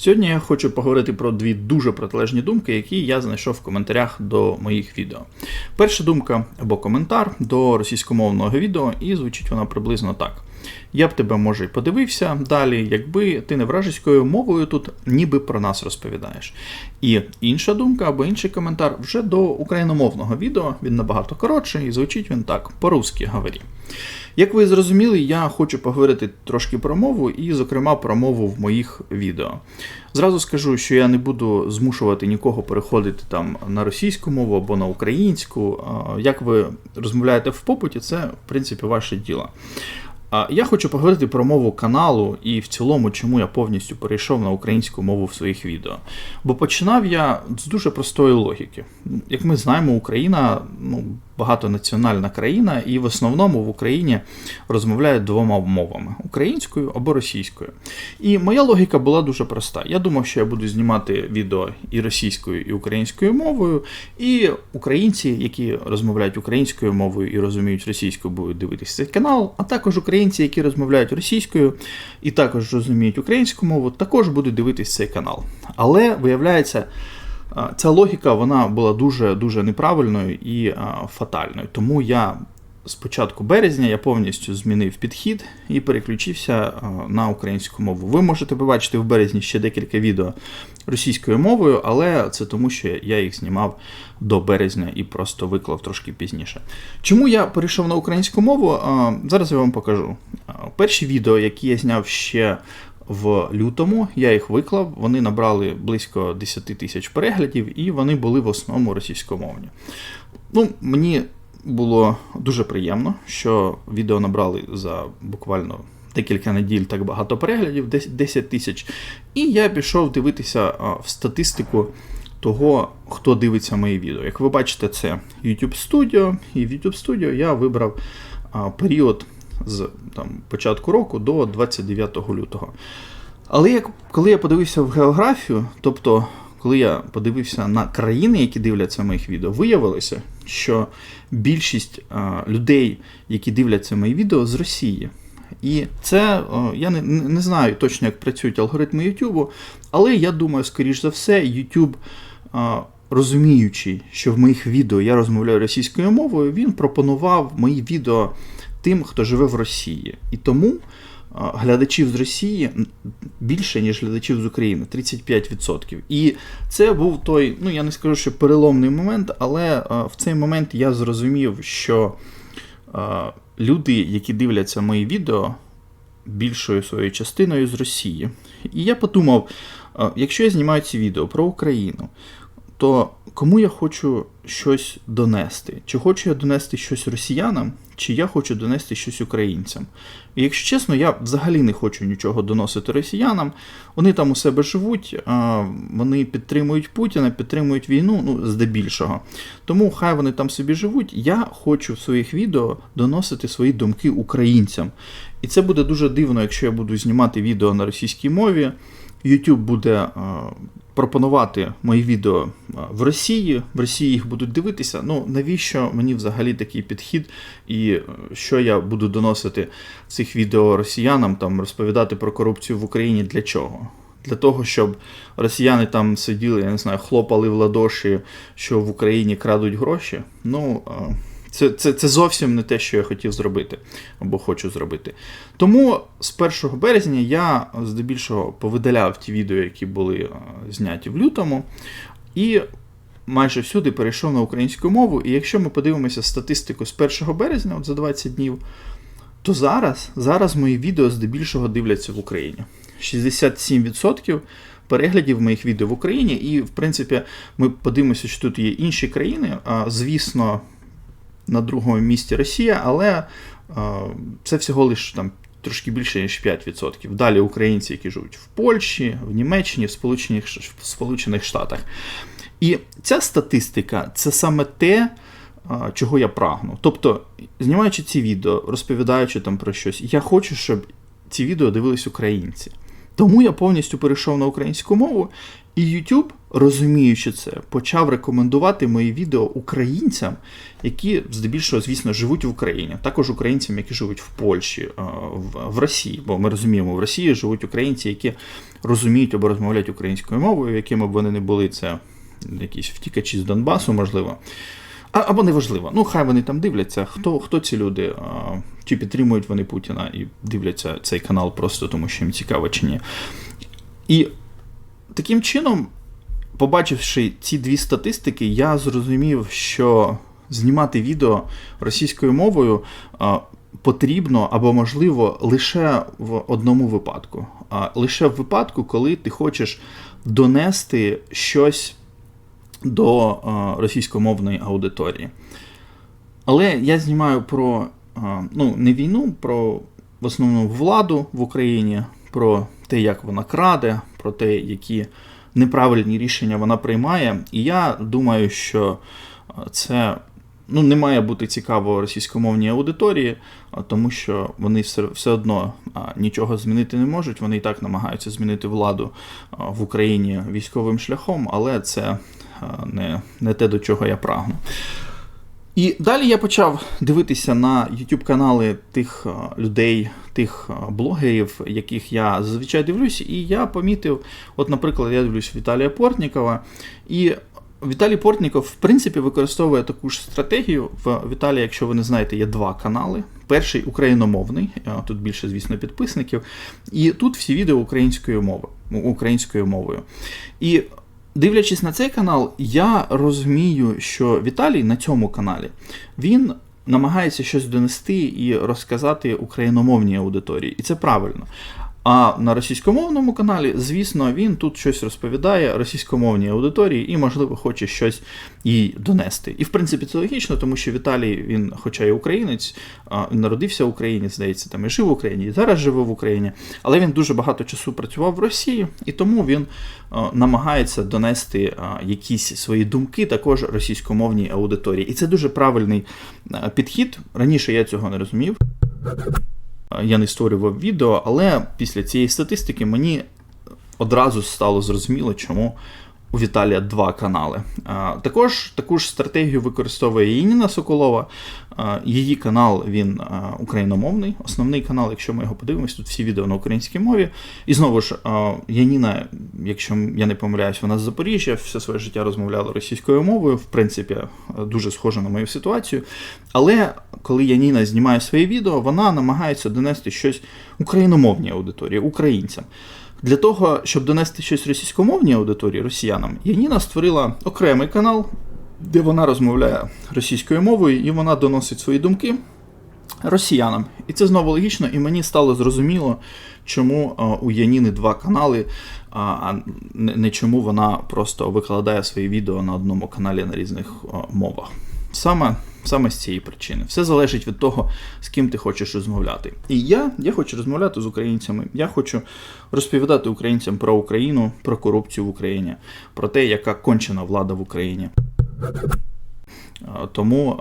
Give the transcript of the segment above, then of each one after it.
Сьогодні я хочу поговорити про дві дуже протилежні думки, які я знайшов в коментарях до моїх відео. Перша думка або коментар до російськомовного відео, і звучить вона приблизно так. Я б тебе, може, й подивився далі, якби ти не вражеською мовою тут ніби про нас розповідаєш. І інша думка або інший коментар вже до україномовного відео, він набагато коротший, і звучить він так: по-русски говорі. Як ви зрозуміли, я хочу поговорити трошки про мову і, зокрема, про мову в моїх відео. Зразу скажу, що я не буду змушувати нікого переходити там на російську мову або на українську. Як ви розмовляєте в попиті, це в принципі ваше діло. Я хочу поговорити про мову каналу і в цілому, чому я повністю перейшов на українську мову в своїх відео. Бо починав я з дуже простої логіки. Як ми знаємо, Україна ну, багатонаціональна країна, і в основному в Україні розмовляють двома мовами українською або російською. І моя логіка була дуже проста. Я думав, що я буду знімати відео і російською, і українською мовою, і українці, які розмовляють українською мовою і розуміють російською, будуть дивитися цей канал, а також українці, які розмовляють російською і також розуміють українську мову, також будуть дивитись цей канал. Але виявляється. Ця логіка вона була дуже дуже неправильною і а, фатальною. Тому я з початку березня я повністю змінив підхід і переключився на українську мову. Ви можете побачити в березні ще декілька відео російською мовою, але це тому, що я їх знімав до березня і просто виклав трошки пізніше. Чому я перейшов на українську мову? Зараз я вам покажу. Перші відео, які я зняв ще в лютому. Я їх виклав, вони набрали близько 10 тисяч переглядів, і вони були в основному російськомовні. Ну, Мені було дуже приємно, що відео набрали за буквально декілька неділь так багато переглядів, 10 тисяч. І я пішов дивитися в статистику. Того, хто дивиться мої відео. Як ви бачите, це YouTube Studio, і в YouTube Studio я вибрав період з там, початку року до 29 лютого. Але як, коли я подивився в географію, тобто, коли я подивився на країни, які дивляться моїх відео, виявилося, що більшість а, людей, які дивляться мої відео, з Росії. І це я не не знаю точно, як працюють алгоритми YouTube, але я думаю, скоріш за все, YouTube, розуміючи, що в моїх відео я розмовляю російською мовою, він пропонував мої відео тим, хто живе в Росії. І тому глядачів з Росії більше, ніж глядачів з України 35%. І це був той, ну я не скажу, що переломний момент, але в цей момент я зрозумів, що люди, які дивляться мої відео, більшою своєю частиною з Росії. І я подумав, якщо я знімаю ці відео про Україну, то кому я хочу щось донести? Чи хочу я донести щось росіянам, чи я хочу донести щось українцям? І якщо чесно, я взагалі не хочу нічого доносити росіянам. Вони там у себе живуть, вони підтримують Путіна, підтримують війну, ну, здебільшого. Тому хай вони там собі живуть. Я хочу в своїх відео доносити свої думки українцям. І це буде дуже дивно, якщо я буду знімати відео на російській мові. YouTube буде пропонувати мої відео в Росії, в Росії їх будуть дивитися. Ну навіщо мені взагалі такий підхід, і е, що я буду доносити цих відео росіянам, там розповідати про корупцію в Україні для чого? Для того, щоб росіяни там сиділи, я не знаю, хлопали в ладоші, що в Україні крадуть гроші. Ну. Це це, це зовсім не те, що я хотів зробити або хочу зробити. Тому з 1 березня я здебільшого повидаляв ті відео, які були е, зняті в лютому, і майже всюди перейшов на українську мову. І якщо ми подивимося статистику з 1 березня, от за 20 днів, то зараз, зараз мої відео здебільшого дивляться в Україні. 67%. Переглядів моїх відео в Україні, і, в принципі, ми подивимося, що тут є інші країни. Звісно, на другому місці Росія, але це всього лише там. Трошки більше, ніж 5%. Далі українці, які живуть в Польщі, в Німеччині, в Сполучених в Сполучених Штатах. І ця статистика це саме те, чого я прагну. Тобто, знімаючи ці відео, розповідаючи там про щось, я хочу, щоб ці відео дивились українці. Тому я повністю перейшов на українську мову, і YouTube розуміючи це, почав рекомендувати мої відео українцям, які здебільшого, звісно, живуть в Україні, також українцям, які живуть в Польщі, е, в- Росії. Бо ми розуміємо, в Росії живуть українці, які розуміють або розмовляють українською мовою, якими б вони не були, це якісь втікачі з Донбасу, можливо. А, або неважливо. Ну, хай вони там дивляться, хто, хто ці люди, а, чи підтримують вони Путіна і дивляться цей канал просто тому, що їм цікаво чи ні. І таким чином, побачивши ці дві статистики, я зрозумів, що знімати відео російською мовою потрібно або можливо лише в одному випадку. Лише в випадку, коли ти хочеш донести щось до російськомовної аудиторії. Але я знімаю про ну, не війну, про в основному владу в Україні, про те, як вона краде, про те, які неправильні рішення вона приймає. І я думаю, що це ну, не має бути цікаво російськомовній аудиторії, тому що вони все, все одно нічого змінити не можуть. Вони і так намагаються змінити владу в Україні військовим шляхом, але це не, не те, до чого я прагну. І далі я почав дивитися на YouTube канали тих людей, тих блогерів, яких я зазвичай дивлюсь, і я помітив, от, наприклад, я дивлюсь Віталія Портнікова, і Віталій Портніков, в принципі, використовує таку ж стратегію. В Віталія, якщо ви не знаєте, є два канали. Перший україномовний, тут більше, звісно, підписників. І тут всі відео українською мовою, українською мовою. І дивлячись на цей канал, я розумію, що Віталій на цьому каналі він намагається щось донести і розказати україномовній аудиторії, і це правильно. А на російськомовному каналі, звісно, він тут щось розповідає російськомовній аудиторії і, можливо, хоче щось їй донести. І в принципі це логічно, тому що Віталій, він, хоча й українець, він народився в Україні, здається, там і жив в Україні, і зараз живе в Україні, але він дуже багато часу працював в Росії, і тому він намагається донести якісь свої думки також російськомовній аудиторії. І це дуже правильний підхід. Раніше я цього не розумів. Я не створював відео, але після цієї статистики мені одразу стало зрозуміло, чому у Віталія два канали. Також таку ж стратегію використовує і Ніна Соколова. Її канал він україномовний, основний канал, якщо ми його подивимось, тут всі відео на українській мові. І знову ж, Яніна, якщо я не помиляюсь, вона з Запоріжжя, все своє життя розмовляла російською мовою, в принципі, дуже схожа на мою ситуацію. Але коли Яніна знімає свої відео, вона намагається донести щось україномовній аудиторії, українцям. Для того, щоб донести щось російськомовній аудиторії росіянам, Яніна створила окремий канал, де вона розмовляє російською мовою і вона доносить свої думки росіянам. І це знову логічно, і мені стало зрозуміло, чому у Яніни два канали, а, не чому вона просто викладає свої відео на одному каналі на різних мовах. Саме Саме з цієї причини. Все залежить від того, з ким ти хочеш розмовляти. І я я хочу розмовляти з українцями. Я хочу розповідати українцям про Україну, про корупцію в Україні, про те, яка кончена влада в Україні. Тому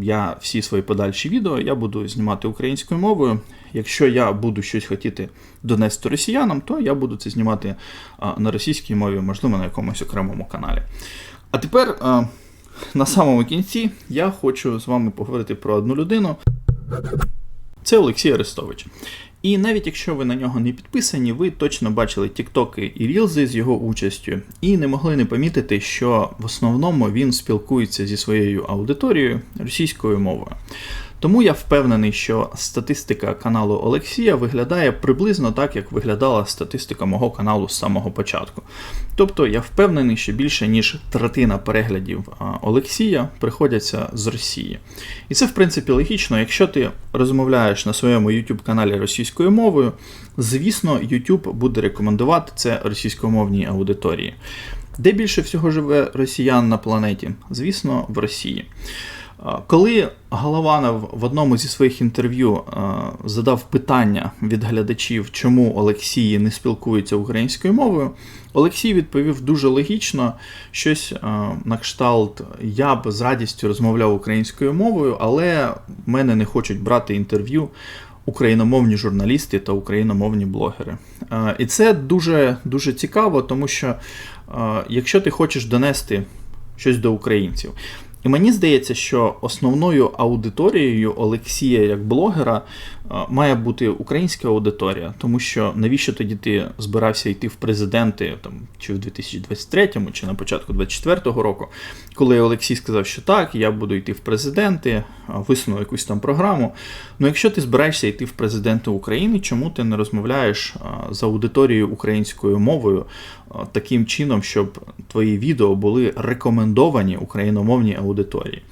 я всі свої подальші відео я буду знімати українською мовою. Якщо я буду щось хотіти донести росіянам, то я буду це знімати на російській мові, можливо, на якомусь окремому каналі. А тепер. На самому кінці я хочу з вами поговорити про одну людину. Це Олексій Арестович. І навіть якщо ви на нього не підписані, ви точно бачили тіктоки і рілзи з його участю, і не могли не помітити, що в основному він спілкується зі своєю аудиторією російською мовою. Тому я впевнений, що статистика каналу Олексія виглядає приблизно так, як виглядала статистика мого каналу з самого початку. Тобто я впевнений, що більше ніж третина переглядів Олексія приходяться з Росії. І це, в принципі, логічно, якщо ти розмовляєш на своєму YouTube каналі російською мовою, звісно, YouTube буде рекомендувати це російськомовній аудиторії. Де більше всього живе росіян на планеті? Звісно, в Росії. Коли Голованов в одному зі своїх інтерв'ю задав питання від глядачів, чому Олексій не спілкується українською мовою, Олексій відповів дуже логічно, щось на кшталт я б з радістю розмовляв українською мовою, але мене не хочуть брати інтерв'ю україномовні журналісти та україномовні блогери. І це дуже, дуже цікаво, тому що якщо ти хочеш донести щось до українців. І мені здається, що основною аудиторією Олексія як блогера має бути українська аудиторія, тому що навіщо тоді ти збирався йти в президенти там чи в 2023-му, чи на початку 2024 року, коли Олексій сказав, що так, я буду йти в президенти, висунув якусь там програму. Ну, якщо ти збираєшся йти в президенти України, чому ти не розмовляєш з аудиторією українською мовою таким чином, щоб твої відео були рекомендовані україномовній аудиторії?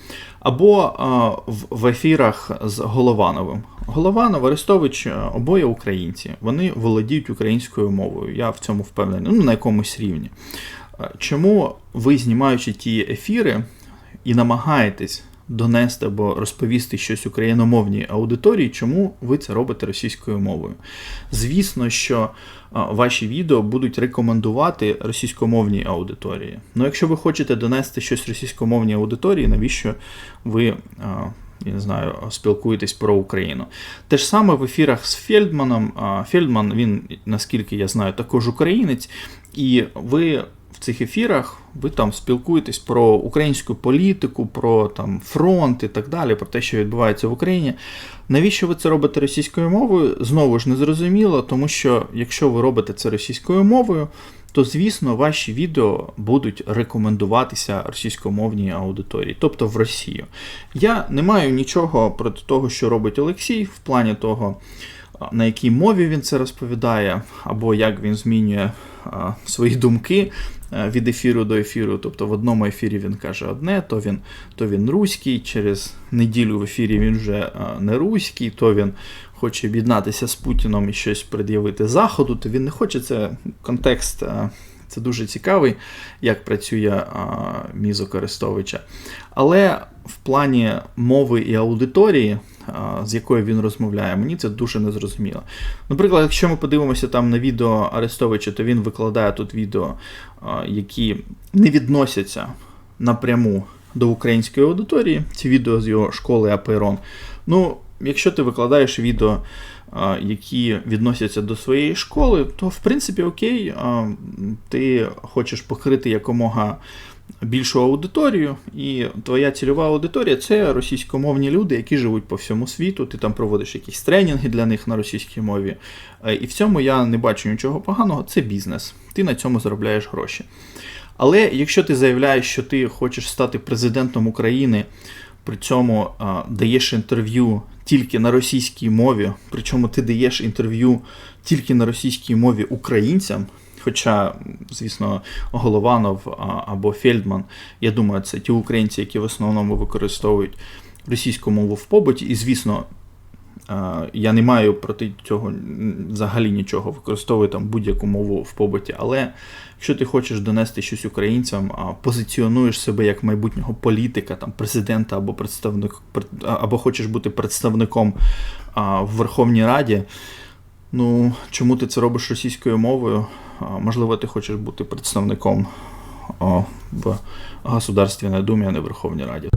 Або е, в, ефірах з Головановим. Голованов, Арестович, е, обоє українці. Вони володіють українською мовою. Я в цьому впевнений, ну на якомусь рівні. Е, Чому ви, знімаючи ті ефіри і намагаєтесь донести або розповісти щось україномовній аудиторії, чому ви це робите російською мовою? Звісно, що ваші відео будуть рекомендувати російськомовній аудиторії. Ну, якщо ви хочете донести щось російськомовній аудиторії, навіщо ви. я не знаю, спілкуєтесь про Україну. Те ж саме в ефірах з Фельдманом. Фельдман, він, наскільки я знаю, також українець, і ви цих ефірах ви там спілкуєтесь про українську політику, про там фронт і так далі, про те, що відбувається в Україні. Навіщо ви це робите російською мовою? Знову ж не зрозуміло, тому що якщо ви робите це російською мовою, то звісно ваші відео будуть рекомендуватися російськомовній аудиторії, тобто в Росію. Я не маю нічого проти того, що робить Олексій, в плані того, на якій мові він це розповідає, або як він змінює а, свої думки від ефіру до ефіру. Тобто в одному ефірі він каже одне, то він то він руський, через неділю в ефірі він вже не руський, то він хоче об'єднатися з Путіном і щось пред'явити Заходу, то він не хоче це контекст. Це дуже цікавий, як працює а, мізок Арестовича. Але в плані мови і аудиторії, з якою він розмовляє, мені це дуже незрозуміло. Наприклад, якщо ми подивимося там на відео Арестовича, то він викладає тут відео, які не відносяться напряму до української аудиторії. Ці відео з його школи Апейрон. Ну, якщо ти викладаєш відео, які відносяться до своєї школи, то в принципі окей, ти хочеш покрити якомога більшу аудиторію, і твоя цільова аудиторія це російськомовні люди, які живуть по всьому світу. Ти там проводиш якісь тренінги для них на російській мові. Е, І в цьому я не бачу нічого поганого, це бізнес. Ти на цьому заробляєш гроші. Але якщо ти заявляєш, що ти хочеш стати президентом України, при цьому а, даєш інтерв'ю тільки на російській мові, причому ти даєш інтерв'ю тільки на російській мові українцям. Хоча, звісно, Голованов або Фельдман, я думаю, це ті українці, які в основному використовують російську мову в побуті, і, звісно, я не маю проти цього взагалі нічого, використовую там будь-яку мову в побуті. Але якщо ти хочеш донести щось українцям, позиціонуєш себе як майбутнього політика, там президента або представник, або хочеш бути представником в Верховній Раді. Ну, чому ти це робиш російською мовою? Можливо, ти хочеш бути представником в Государственній Думі, а не в Верховній Раді.